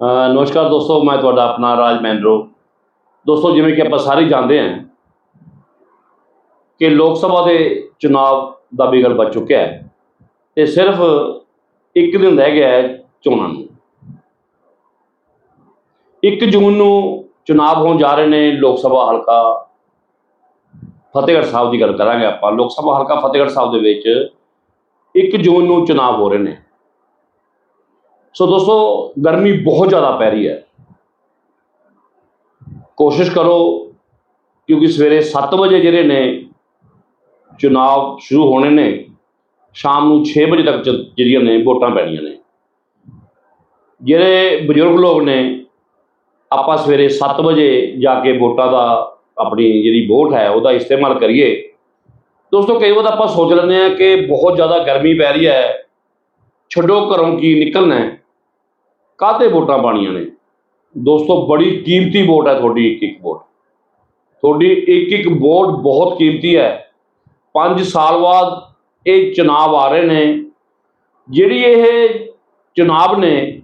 ਨਮਸਕਾਰ ਦੋਸਤੋ, ਮੈਂ ਤੁਹਾਡਾ ਆਪਣਾ ਰਾਜ ਮਹਿੰਦਰੋ। ਦੋਸਤੋ, ਜਿਵੇਂ ਕਿ ਆਪਾਂ ਸਾਰੇ ਜਾਣਦੇ ਹਾਂ ਕਿ ਲੋਕ ਸਭਾ ਦੇ ਚੁਣਾਵ ਦਾ ਬਿਗਲ ਵੱਜ ਚੁੱਕਿਆ ਹੈ ਤੇ ਸਿਰਫ ਇੱਕ ਦਿਨ ਰਹਿ ਗਿਆ ਹੈ ਚੋਣਾਂ ਨੂੰ। 1 ਜੂਨ ਨੂੰ ਚੁਣਾਵ ਹੋਣ ਜਾ ਰਹੇ ਨੇ ਲੋਕ ਸਭਾ ਹਲਕਾ ਫਤਿਹਗੜ੍ਹ ਸਾਹਿਬ ਦੀ ਗੱਲ ਕਰਾਂਗੇ ਆਪਾਂ। ਲੋਕ ਸਭਾ ਹਲਕਾ ਫਤਿਹਗੜ੍ਹ ਸਾਹਿਬ ਦੇ ਵਿੱਚ 1 ਜੂਨ ਨੂੰ ਚੁਣਾਵ ਹੋ ਰਹੇ ਨੇ। ਸੋ ਦੋਸਤੋ ਗਰਮੀ ਬਹੁਤ ਜ਼ਿਆਦਾ ਪੈ ਰਹੀ ਹੈ ਕੋਸ਼ਿਸ਼ ਕਰੋ ਕਿਉਂਕਿ ਸਵੇਰੇ 7 ਵਜੇ ਜਿਹੜੇ ਨੇ ਚੁਣਾਵ ਸ਼ੁਰੂ ਹੋਣੇ ਨੇ ਸ਼ਾਮ ਨੂੰ 6 ਵਜੇ ਤੱਕ ਜਿਹੜੀਆਂ ਨੇ ਵੋਟਾਂ ਪੈਣੀਆਂ ਨੇ ਜਿਹੜੇ ਬਜ਼ੁਰਗ ਲੋਕ ਨੇ ਆਪਾਂ ਸਵੇਰੇ 7 ਵਜੇ ਜਾ ਕੇ ਵੋਟਾਂ ਦਾ ਆਪਣੀ ਜਿਹੜੀ ਵੋਟ ਹੈ ਉਹਦਾ ਇਸਤੇਮਾਲ ਕਰੀਏ ਦੋਸਤੋ ਕਈ ਵਾਰ ਆਪਾਂ ਸੋਚ ਲੈਂਦੇ ਆ ਕਿ ਬਹੁਤ ਜ਼ਿਆਦਾ ਗਰਮੀ ਪੈ ਰਹੀ ਹੈ ਛੱਡੋ ਘਰੋਂ ਕੀ ਨਿਕਲਣਾ ਹੈ ਕਾਹਤੇ ਵੋਟਾਂ ਪਾਣੀਆਂ ਨੇ? ਦੋਸਤੋ, ਬੜੀ ਕੀਮਤੀ ਵੋਟ ਹੈ ਤੁਹਾਡੀ ਇੱਕ ਇੱਕ ਵੋਟ। ਤੁਹਾਡੀ ਇੱਕ ਇੱਕ ਵੋਟ ਬਹੁਤ ਕੀਮਤੀ ਹੈ। 5 ਸਾਲ ਬਾਅਦ ਇਹ ਚੁਣਾਵ ਆ ਰਹੇ ਨੇ। ਜਿਹੜੀ ਇਹ ਚੁਣਾਵ ਨੇ,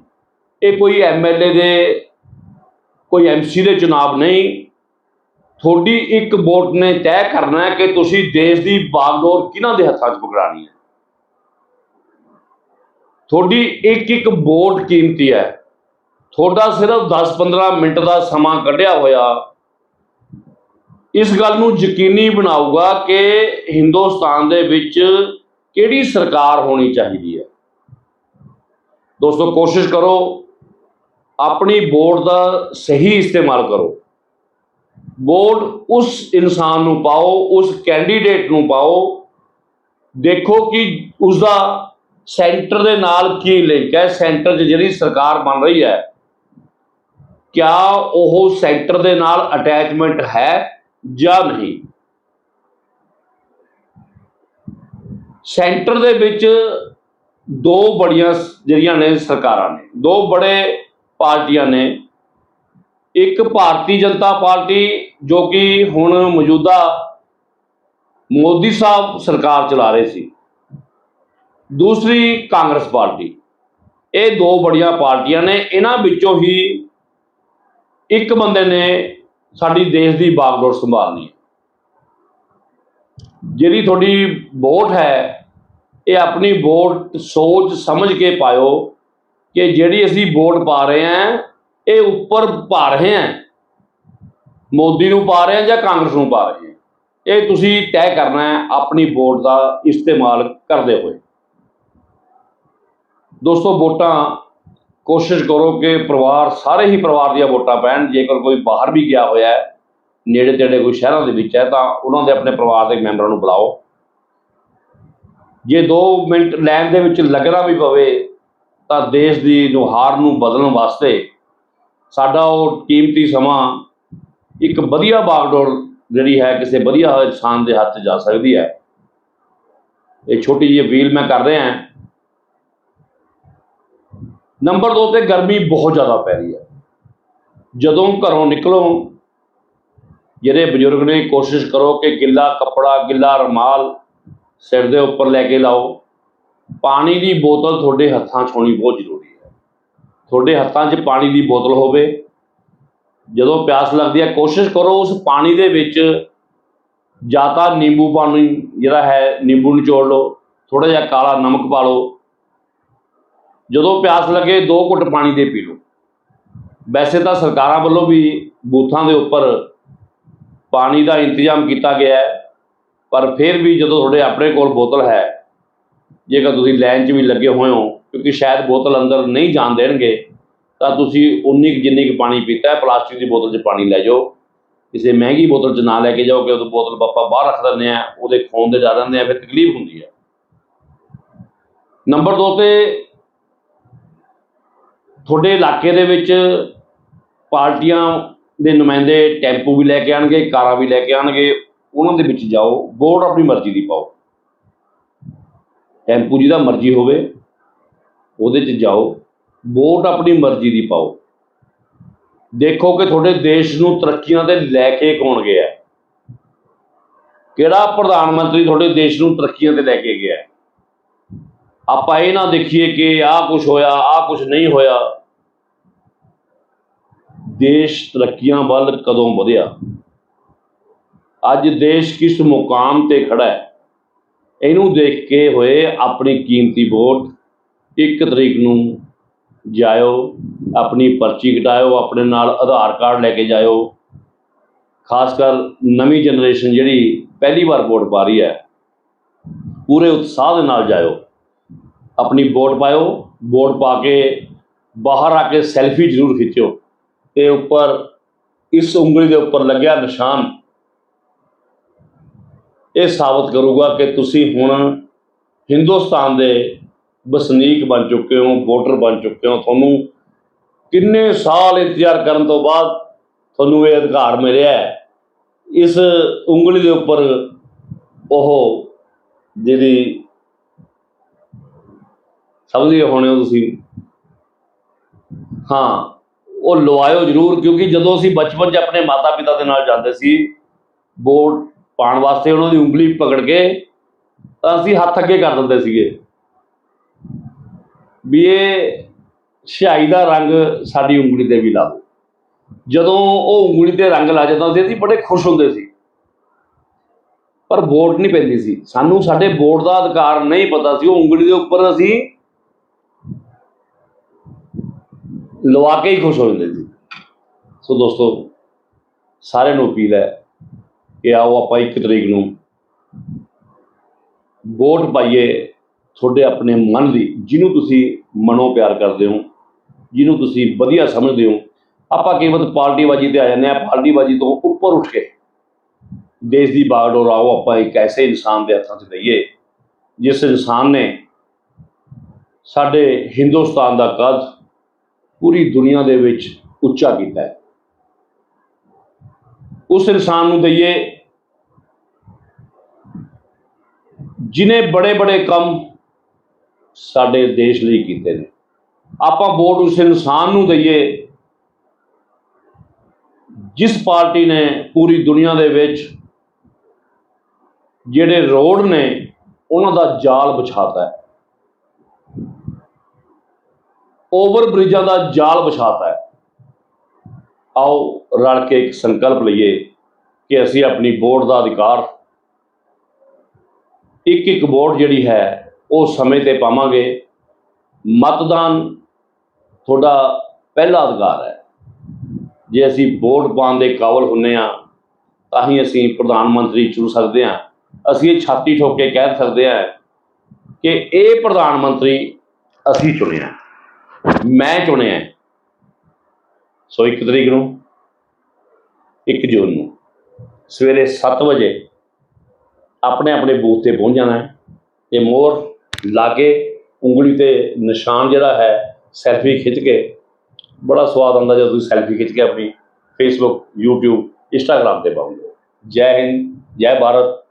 ਇਹ ਕੋਈ ਐਮਐਲਏ ਦੇ, ਕੋਈ ਐਮਸੀ ਦੇ ਚੁਣਾਵ ਨਹੀਂ। ਤੁਹਾਡੀ ਇੱਕ ਵੋਟ ਨੇ ਤੈਅ ਕਰਨਾ ਹੈ ਕਿ ਤੁਸੀਂ ਦੇਸ਼ ਦੀ ਬਾਗਡੋਰ ਕਿਹਨਾਂ ਦੇ ਹੱਥਾਂ 'ਚ ਪਕੜਾਣੀ ਹੈ? ਤੁਹਾਡੀ ਇੱਕ ਇੱਕ ਵੋਟ ਕੀਮਤੀ ਹੈ। ਤੁਹਾਡਾ ਸਿਰਫ 10-15 ਮਿੰਟ ਦਾ ਸਮਾਂ ਕੱਢਿਆ ਹੋਇਆ। ਇਸ ਗੱਲ ਨੂੰ ਯਕੀਨੀ ਬਣਾਊਗਾ ਕਿ ਹਿੰਦੁਸਤਾਨ ਦੇ ਵਿੱਚ ਕਿਹੜੀ ਸਰਕਾਰ ਹੋਣੀ ਚਾਹੀਦੀ ਹੈ। ਦੋਸਤੋ, ਕੋਸ਼ਿਸ਼ ਕਰੋ, ਆਪਣੀ ਵੋਟ ਦਾ ਸਹੀ ਇਸਤੇਮਾਲ ਕਰੋ। ਵੋਟ ਉਸ ਇਨਸਾਨ ਨੂੰ ਪਾਓ, ਉਸ ਕੈਂਡੀਡੇਟ ਨੂੰ ਪਾਓ। ਦੇਖੋ ਕਿ ਉਸ ਦਾ ਸੈਂਟਰ ਦੇ ਨਾਲ ਕੀ ਲਿੰਕ ਹੈ? ਸੈਂਟਰ 'ਚ ਜਿਹੜੀ ਸਰਕਾਰ ਬਣ ਰਹੀ ਹੈ, ਕਿਆ ਉਹ ਸੈਂਟਰ ਦੇ ਨਾਲ ਅਟੈਚਮੈਂਟ ਹੈ ਜਾਂ ਨਹੀਂ? ਸੈਂਟਰ ਦੇ ਵਿੱਚ ਦੋ ਬੜੀਆਂ ਜਿਹੜੀਆਂ ਨੇ ਸਰਕਾਰਾਂ ਨੇ, ਦੋ ਬੜੇ ਪਾਰਟੀਆਂ ਨੇ। ਇੱਕ ਭਾਰਤੀ ਜਨਤਾ ਪਾਰਟੀ ਜੋ ਕਿ ਹੁਣ ਮੌਜੂਦਾ ਮੋਦੀ ਸਾਹਿਬ ਸਰਕਾਰ ਚਲਾ ਰਹੇ ਸੀ। ਦੂਸਰੀ ਕਾਂਗਰਸ ਪਾਰਟੀ। ਇਹ ਦੋ ਬੜੀਆਂ ਪਾਰਟੀਆਂ ਨੇ। ਇਹਨਾਂ ਵਿੱਚੋਂ ਹੀ ਇੱਕ ਬੰਦੇ ਨੇ ਸਾਡੀ ਦੇਸ਼ ਦੀ ਬਾਗਡੋਰ ਸੰਭਾਲਣੀ ਜਿਹੜੀ ਤੁਹਾਡੀ ਵੋਟ ਹੈ, ਇਹ ਆਪਣੀ ਵੋਟ ਸੋਚ ਸਮਝ ਕੇ ਪਾਇਓ ਕਿ ਜਿਹੜੀ ਅਸੀਂ ਵੋਟ ਪਾ ਰਹੇ ਹਾਂ, ਇਹ ਉੱਪਰ ਪਾ ਰਹੇ ਹਾਂ। ਮੋਦੀ ਨੂੰ ਪਾ ਰਹੇ ਹਾਂ ਜਾਂ ਕਾਂਗਰਸ ਨੂੰ ਪਾ ਰਹੇ ਹਾਂ। ਇਹ ਤੁਸੀਂ ਤੈਅ ਕਰਨਾ ਹੈ ਆਪਣੀ ਵੋਟ ਦਾ ਇਸਤੇਮਾਲ ਕਰਦੇ ਹੋਏ। ਦੋਸਤੋ ਵੋਟਾਂ, ਕੋਸ਼ਿਸ਼ ਕਰੋ ਕਿ ਪਰਿਵਾਰ, ਸਾਰੇ ਹੀ ਪਰਿਵਾਰ ਦੀਆਂ ਵੋਟਾਂ ਪੈਣ। ਜੇਕਰ ਕੋਈ ਬਾਹਰ ਵੀ ਗਿਆ ਹੋਇਆ ਹੈ, ਨੇੜੇ ਤੇੜੇ ਕੋਈ ਸ਼ਹਿਰਾਂ ਦੇ ਵਿੱਚ ਹੈ, ਤਾਂ ਉਹਨਾਂ ਦੇ ਆਪਣੇ ਪਰਿਵਾਰ ਦੇ ਮੈਂਬਰਾਂ ਨੂੰ ਬੁਲਾਓ। ਜੇ 2 ਮਿੰਟ ਲਾਈਨ ਦੇ ਵਿੱਚ ਲੱਗਣਾ ਵੀ ਪਵੇ, ਤਾਂ ਦੇਸ਼ ਦੀ ਨੁਹਾਰ ਨੂੰ ਬਦਲਣ ਵਾਸਤੇ ਸਾਡਾ ਉਹ ਕੀਮਤੀ ਸਮਾਂ ਇੱਕ ਵਧੀਆ ਬਾਗਡੋਰ ਜਿਹੜੀ ਹੈ, ਕਿਸੇ ਵਧੀਆ ਇਨਸਾਨ ਦੇ ਹੱਥ ਜਾ ਸਕਦੀ ਹੈ। ਇਹ ਛੋਟੀ ਜਿਹੀ ਅਪੀਲ ਮੈਂ ਕਰ ਰਿਹਾ ਹਾਂ। ਨੰਬਰ 2 ਤੇ ਗਰਮੀ ਬਹੁਤ ਜ਼ਿਆਦਾ ਪੈ ਰਹੀ ਹੈ। ਜਦੋਂ ਘਰੋਂ ਨਿਕਲੋ, ਜਿਹੜੇ ਬਜ਼ੁਰਗ ਨੇ ਕੋਸ਼ਿਸ਼ ਕਰੋ ਕਿ ਗਿੱਲਾ ਕੱਪੜਾ, ਗਿੱਲਾ ਰਮਾਲ ਸਿਰ ਦੇ ਉੱਪਰ ਲੈ ਕੇ ਲਾਓ, ਪਾਣੀ ਦੀ ਬੋਤਲ ਤੁਹਾਡੇ ਹੱਥਾਂ 'ਚ ਹੋਣੀ ਬਹੁਤ ਜ਼ਰੂਰੀ ਹੈ। ਤੁਹਾਡੇ ਹੱਥਾਂ 'ਚ ਪਾਣੀ ਦੀ ਬੋਤਲ ਹੋਵੇ, ਜਦੋਂ ਪਿਆਸ ਲੱਗਦੀ ਹੈ, ਕੋਸ਼ਿਸ਼ ਕਰੋ ਉਸ ਪਾਣੀ ਦੇ ਵਿੱਚ ਜਾਂ ਤਾਂ ਨਿੰਬੂ ਪਾਣੀ ਜਿਹੜਾ ਹੈ, ਨਿੰਬੂ ਨਿਚੋੜ ਲਓ ਥੋੜਾ ਜਿਹਾ ਕਾਲਾ ਨਮਕ ਪਾ ਲਓ ਜਦੋਂ ਪਿਆਸ ਲੱਗੇ, ਦੋ ਘੁੱਟ ਪਾਣੀ ਦੇ ਪੀ ਲਓ। ਵੈਸੇ ਤਾਂ ਸਰਕਾਰਾਂ ਵੱਲੋਂ ਵੀ ਬੂਥਾਂ ਦੇ ਉੱਪਰ ਪਾਣੀ ਦਾ ਇੰਤਜ਼ਾਮ ਕੀਤਾ ਗਿਆ ਹੈ, ਪਰ ਫਿਰ ਵੀ ਜਦੋਂ ਤੁਹਾਡੇ ਆਪਣੇ ਕੋਲ ਬੋਤਲ ਹੈ, ਜੇਕਰ ਤੁਸੀਂ ਲਾਈਨ 'ਚ ਵੀ ਲੱਗੇ ਹੋਏ ਹੋ, ਕਿਉਂਕਿ ਸ਼ਾਇਦ ਬੋਤਲ ਅੰਦਰ ਨਹੀਂ ਜਾਣ ਦੇਣਗੇ, ਤਾਂ ਤੁਸੀਂ ਉਨੀ ਕੁ ਜਿੰਨੀ ਕੁ ਪਾਣੀ ਪੀਤਾ ਹੈ, ਪਲਾਸਟਿਕ ਦੀ ਬੋਤਲ 'ਚ ਪਾਣੀ ਲੈ ਜਾਓ। ਕਿਸੇ ਮਹਿੰਗੀ ਬੋਤਲ 'ਚ ਨਾ ਲੈ ਕੇ ਜਾਓ ਕਿ ਉਹ ਬੋਤਲ ਪਾਪਾ ਬਾਹਰ ਰੱਖ ਦਿੰਦੇ ਆ ਉਹਦੇ ਖੋਣ ਦੇ ਜਾ ਜਾਂਦੇ ਆ, ਫਿਰ ਤਕਲੀਫ ਹੁੰਦੀ ਹੈ। ਨੰਬਰ 2 ਤੇ ਤੁਹਾਡੇ ਇਲਾਕੇ ਦੇ ਵਿੱਚ ਪਾਰਟੀਆਂ ਦੇ ਨੁਮਾਇੰਦੇ ਟੈਂਪੂ ਵੀ ਲੈ ਕੇ ਆਣਗੇ ਕਾਰਾਂ ਵੀ ਲੈ ਕੇ ਆਣਗੇ ਉਹਨਾਂ ਦੇ ਵਿੱਚ ਜਾਓ, ਵੋਟ ਆਪਣੀ ਮਰਜ਼ੀ ਦੀ ਪਾਓ। ਟੈਂਪੂ ਜਿਹਦਾ ਮਰਜ਼ੀ ਹੋਵੇ, ਉਹਦੇ 'ਚ ਜਾਓ, ਵੋਟ ਆਪਣੀ ਮਰਜ਼ੀ ਦੀ ਪਾਓ। ਦੇਖੋ ਕਿ ਤੁਹਾਡੇ ਦੇਸ਼ ਨੂੰ ਤਰੱਕੀਆਂ ਤੇ ਲੈ ਕੇ ਕੌਣ ਗਿਆ ਕਿਹੜਾ ਪ੍ਰਧਾਨ ਮੰਤਰੀ ਤੁਹਾਡੇ ਦੇਸ਼ ਨੂੰ ਤਰੱਕੀਆਂ ਤੇ ਲੈ ਕੇ ਗਿਆ ਆਪਾਂ ਇਹ ਨਾ ਦੇਖੀਏ ਕਿ ਆਹ ਕੁਝ ਹੋਇਆ, ਆਹ ਕੁਝ ਨਹੀਂ ਹੋਇਆ। ਦੇਸ਼ ਤਰੱਕੀਆਂ ਵੱਲ ਕਦੋਂ ਵਧਿਆ? ਅੱਜ ਦੇਸ਼ ਕਿਸ ਮੁਕਾਮ ਤੇ ਖੜਾ ਹੈ? ਇਹਨੂੰ ਦੇਖ ਕੇ ਹੋਏ ਆਪਣੀ ਕੀਮਤੀ ਵੋਟ, ਇੱਕ ਤਰੀਕ ਨੂੰ ਜਾਇਓ, ਆਪਣੀ ਪਰਚੀ ਕਟਾਇਓ, ਆਪਣੇ ਨਾਲ ਆਧਾਰ ਕਾਰਡ ਲੈ ਕੇ ਜਾਇਓ। ਖਾਸ ਕਰ ਨਵੀਂ ਜਨਰੇਸ਼ਨ ਜਿਹੜੀ ਪਹਿਲੀ ਵਾਰ ਵੋਟ ਪਾ ਰਹੀ ਹੈ, ਪੂਰੇ ਉਤਸ਼ਾਹ ਦੇ ਨਾਲ ਜਾਇਓ। ਆਪਣੀ ਵੋਟ ਪਾਇਓ, ਵੋਟ ਪਾ ਕੇ ਬਾਹਰ ਆ ਕੇ ਸੈਲਫੀ ਜ਼ਰੂਰ ਖਿੱਚਿਓ। ਤੇ ਉੱਪਰ ਇਸ ਉਂਗਲੀ ਦੇ ਉੱਪਰ ਲੱਗਿਆ ਨਿਸ਼ਾਨ। ਇਹ ਸਾਬਤ ਕਰੂਗਾ ਕਿ ਤੁਸੀਂ ਹੁਣ ਹਿੰਦੁਸਤਾਨ ਦੇ ਵਸਨੀਕ ਬਣ ਚੁੱਕੇ ਹੋ, ਵੋਟਰ ਬਣ ਚੁੱਕੇ ਹੋ। ਤੁਹਾਨੂੰ ਕਿੰਨੇ ਸਾਲ ਇੰਤਜ਼ਾਰ ਕਰਨ ਤੋਂ ਬਾਅਦ ਤੁਹਾਨੂੰ ਇਹ ਅਧਿਕਾਰ ਮਿਲਿਆ ਇਸ ਉਂਗਲੀ ਦੇ ਉੱਪਰ ਉਹ ਜਿਹੜੀ ਸਮਝਦੇ ਹੋਣੇ ਹੋ ਤੁਸੀਂ। ਹਾਂ, ਉਹ ਲਵਾਇਓ ਜ਼ਰੂਰ, ਕਿਉਂਕਿ ਜਦੋਂ ਅਸੀਂ ਬਚਪਨ 'ਚ ਆਪਣੇ ਮਾਤਾ ਪਿਤਾ ਦੇ ਨਾਲ ਜਾਂਦੇ ਸੀ, ਵੋਟ ਪਾਉਣ ਵਾਸਤੇ ਉਹਨਾਂ ਦੀ ਉਂਗਲੀ ਪਕੜ ਕੇ ਤਾਂ ਅਸੀਂ ਹੱਥ ਅੱਗੇ ਕਰ ਦਿੰਦੇ ਸੀਗੇ। ਵੀ ਇਹ ਸਿਆਹੀ ਦਾ ਰੰਗ ਸਾਡੀ ਉਂਗਲੀ ਤੇ ਵੀ ਲਾ ਦੋ ਜਦੋਂ ਉਹ ਉਂਗਲੀ ਤੇ ਰੰਗ ਲਾ ਜਾਂਦਾ ਸੀ, ਅਸੀਂ ਬੜੇ ਖੁਸ਼ ਹੁੰਦੇ ਸੀ। ਪਰ ਵੋਟ ਨਹੀਂ ਪੈਂਦੀ ਸੀ। ਸਾਨੂੰ ਸਾਡੇ ਵੋਟ ਦਾ ਅਧਿਕਾਰ ਨਹੀਂ ਪਤਾ ਸੀ। ਉਹ ਉਂਗਲੀ ਦੇ ਉੱਪਰ ਅਸੀਂ ਲਵਾ ਕੇ ਹੀ ਖੁਸ਼ ਹੋ ਜਾਂਦੇ ਸੀ। ਸੋ ਦੋਸਤੋ, ਸਾਰਿਆਂ ਨੂੰ ਅਪੀਲ ਹੈ ਕਿ ਆਓ ਆਪਾਂ ਇੱਕ ਤਰੀਕ ਨੂੰ ਵੋਟ ਪਾਈਏ ਤੁਹਾਡੇ ਆਪਣੇ ਮਨ ਦੀ, ਜਿਹਨੂੰ ਤੁਸੀਂ ਮਨੋਂ ਪਿਆਰ ਕਰਦੇ ਹੋ, ਜਿਹਨੂੰ ਤੁਸੀਂ ਵਧੀਆ ਸਮਝਦੇ ਹੋ। ਆਪਾਂ ਕੇਵਲ ਪਾਰਟੀਬਾਜੀ ਤੇ ਆ ਜਾਂਦੇ ਆ ਪਾਰਟੀਬਾਜੀ ਤੋਂ ਉੱਪਰ ਉੱਠ ਕੇ ਦੇਸ਼ ਦੀ ਬਾਗਡੋਰ ਆਓ, ਆਪਾਂ ਇੱਕ ਐਸੇ ਇਨਸਾਨ ਦੇ ਹੱਥਾਂ 'ਚ ਦਈਏ ਜਿਸ ਇਨਸਾਨ ਨੇ ਸਾਡੇ ਹਿੰਦੁਸਤਾਨ ਦਾ ਕਦ ਪੂਰੀ ਦੁਨੀਆ ਦੇ ਵਿੱਚ ਉੱਚਾ ਕੀਤਾ ਹੈ। ਉਸ ਇਨਸਾਨ ਨੂੰ ਦਈਏ, ਜਿਨੇ ਬੜੇ ਬੜੇ ਕੰਮ ਸਾਡੇ ਦੇਸ਼ ਲਈ ਕੀਤੇ ਨੇ। ਆਪਾਂ ਵੋਟ ਉਸ ਇਨਸਾਨ ਨੂੰ ਦਈਏ, ਜਿਸ ਪਾਰਟੀ ਨੇ ਪੂਰੀ ਦੁਨੀਆ ਦੇ ਵਿੱਚ ਜਿਹੜੇ ਰੋਡ ਨੇ, ਉਹਨਾਂ ਦਾ ਜਾਲ ਵਿਛਾਤਾ ਹੈ। ਓਵਰ ਬ੍ਰਿਜਾਂ ਦਾ ਜਾਲ ਵਿਛਾਤਾ ਹੈ। ਆਓ ਰਲ ਕੇ ਇੱਕ ਸੰਕਲਪ ਲਈਏ ਕਿ ਅਸੀਂ ਆਪਣੀ ਵੋਟ ਦਾ ਅਧਿਕਾਰ, ਇੱਕ ਇੱਕ ਵੋਟ ਜਿਹੜੀ ਹੈ, ਉਹ ਸਮੇਂ ਤੇ ਪਾਵਾਂਗੇ। ਮਤਦਾਨ ਤੁਹਾਡਾ ਪਹਿਲਾ ਅਧਿਕਾਰ ਹੈ। ਜੇ ਅਸੀਂ ਵੋਟ ਪਾਉਣ ਦੇ ਕਾਬਲ ਹੁੰਨੇ ਆ ਤਾਂ ਹੀ ਅਸੀਂ ਪ੍ਰਧਾਨ ਮੰਤਰੀ ਚੁਣ ਸਕਦੇ ਹਾਂ। ਅਸੀਂ ਇਹ ਛਾਤੀ ਠੋਕ ਕੇ ਕਹਿ ਸਕਦੇ ਹਾਂ ਕਿ ਇਹ ਪ੍ਰਧਾਨ ਮੰਤਰੀ ਅਸੀਂ ਚੁਣਿਆ। ਮੈਂ ਚੁਣਿਆ ਸੋ ਇੱਕ ਤਰੀਕ ਨੂੰ 1 ਜੂਨ ਨੂੰ ਸਵੇਰੇ 7 ਵਜੇ ਆਪਣੇ ਆਪਣੇ ਬੂਥ ਤੇ ਪਹੁੰਚ ਜਾਣਾ ਹੈ। ਤੇ ਮੋਰ ਲਾ ਕੇ ਉਂਗਲੀ ਤੇ ਨਿਸ਼ਾਨ ਜਿਹੜਾ ਹੈ, ਸੈਲਫੀ ਖਿੱਚ ਕੇ, ਬੜਾ ਸਵਾਦ ਆਉਂਦਾ ਜਦੋਂ ਤੁਸੀਂ ਸੈਲਫੀ ਖਿੱਚ ਕੇ ਆਪਣੀ ਫੇਸਬੁੱਕ YouTube ਇੰਸਟਾਗ੍ਰam ਤੇ ਪਾਉਂਗੇ ਜੈ ਹਿੰਦ, ਜੈ ਭਾਰਤ।